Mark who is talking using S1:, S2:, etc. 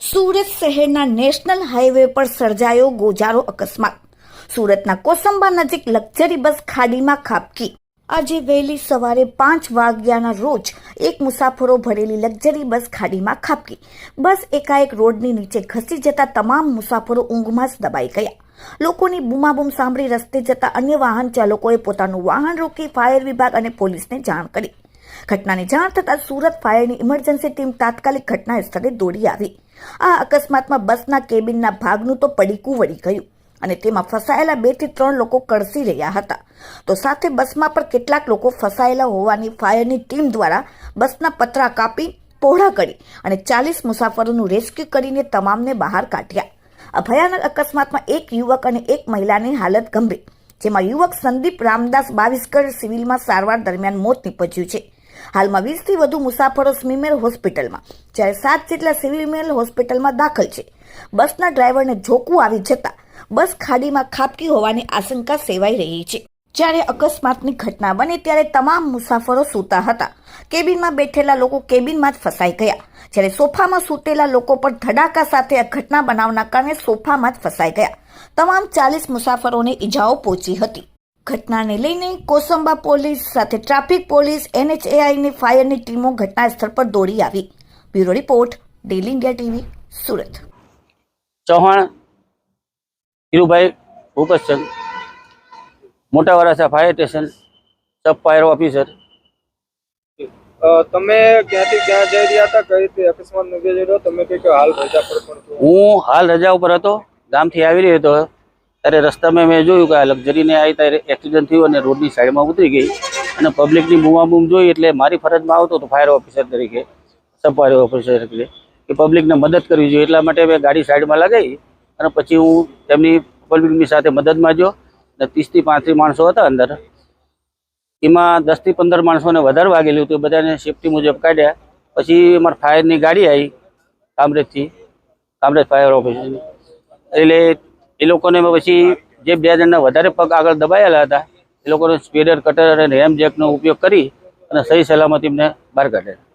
S1: સુરત શહેરના national highway પર સર્જાયો ગોજારો અકસ્માત. સુરતના કોસંબા નજીક લક્ઝરી બસ ખાડીમાં ખાબકી. આજે વહેલી સવારે પાંચ વાગ્યાના રોજ એક મુસાફરો ભરેલી લક્ઝરી બસ ખાડીમાં ખાબકી. બસ એકાએક રોડની નીચે ખસી જતા તમામ મુસાફરો ઊંઘમાં જ દબાઈ ગયા. લોકોની બૂમાબૂમ સાંભળી રસ્તે જતા અન્ય વાહન ચાલકોએ પોતાનું વાહન રોકી ફાયર વિભાગ અને પોલીસને જાણ કરી. ઘટનાની જાણ થતાં સુરત ફાયરની ઇમરજન્સી ટીમ તાત્કાલિક ઘટના સ્થળે દોડી આવી. આ અકસ્માતમાં બસના કેબિનના ભાગનું તો પડીકું વળી ગયું અને તેમાં ફસાયેલા બેથી ત્રણ લોકો કળસી રહ્યા હતા. તો સાથે બસમાં પણ કેટલાક લોકો ફસાયેલા હોવાની ફાયરની ટીમ દ્વારા બસના પતરા કાપી, પહોળા કરી અને ચાલીસ મુસાફરોનું રેસ્ક્યુ કરીને તમામને બહાર કાઢ્યા. આ ભયાનક અકસ્માતમાં એક યુવક અને એક મહિલાની હાલત ગંભીર, જેમાં યુવક સંદીપ રામદાસ બાવીસકર સિવિલમાં સારવાર દરમિયાન મોત નીપજ્યું છે. હાલમાં વીસથી વધુ મુસાફરો સ્મીમેલ હોસ્પિટલમાં, જ્યારે સાત જેટલા સિવિલ હોસ્પિટલમાં દાખલ છે. બસના ડ્રાઈવરને ઝોકું આવી જતા, બસ ખાડીમાં ખાબકી હોવાની આશંકા સેવાઈ રહી છે. જ્યારે અકસ્માતની ઘટના બની ત્યારે તમામ મુસાફરો સૂતા હતા. કેબિનમાં બેઠેલા લોકો કેબિનમાં જ ફસાઈ ગયા. જ્યારે સોફામાં સૂતેલા લોકો પણ ધડાકા સાથે આ ઘટના બનાવના કારણે સોફામાં જ ફસાઈ ગયા. તમામ ચાલીસ મુસાફરોને ઈજાઓ પહોંચી હતી. ઘટનાને લઈને કોસંબા પોલીસ સાથે ટ્રાફિક પોલીસ એનએચએઆઈની ફાયરની ટીમો ઘટના સ્થળ પર દોડી આવી. Bureau report daily India TV Surat.
S2: Chauhan Dhirubhai Bhupatchand Mota Varachha fire station sub fire officer
S3: તમે ક્યાંથી ક્યાં જઈ રહ્યા હતા? કઈ રીતે અકસ્માત નોંધ્યો તમે કઈ હાલ રજા પર પણ
S2: હું હાલ રજા ઉપર હતો. ગામથી આવી રહ્યો હતો. ત્યારે રસ્તામાં મેં જોયું કે આ લક્ઝરીને આવી ત્યારે એક્સિડન્ટ થયું અને રોડની સાઈડમાં ઉતરી ગઈ. અને પબ્લિકની બૂમાબૂમ જોઈ એટલે મારી ફરજમાં આવતો હતો ફાયર ઓફિસર તરીકે સબ ઓફિસર તરીકે, કે પબ્લિકને મદદ કરવી જોઈએ. એટલા માટે મેં ગાડી સાઈડમાં લગાવી અને પછી હું તેમની પબ્લિકની સાથે મદદમાં જો અને ત્રીસથી પાંત્રીસ માણસો હતા અંદર. એમાં દસથી પંદર માણસોને વધારે વાગેલું હતું. બધાને સેફટી મુજબ કાઢ્યા. પછી અમારા ફાયરની ગાડી આવી, કામરેજથી, કામરેજ ફાયર ઓફિસની એટલે એ લોકોને પછી જે બે જણના વધારે પગ આગળ દબાયેલા હતા, એ લોકોને સ્પીડર, કટર અને રેમ જેકનો ઉપયોગ કરી અને સહી સલામત એમને બહાર કાઢ્યા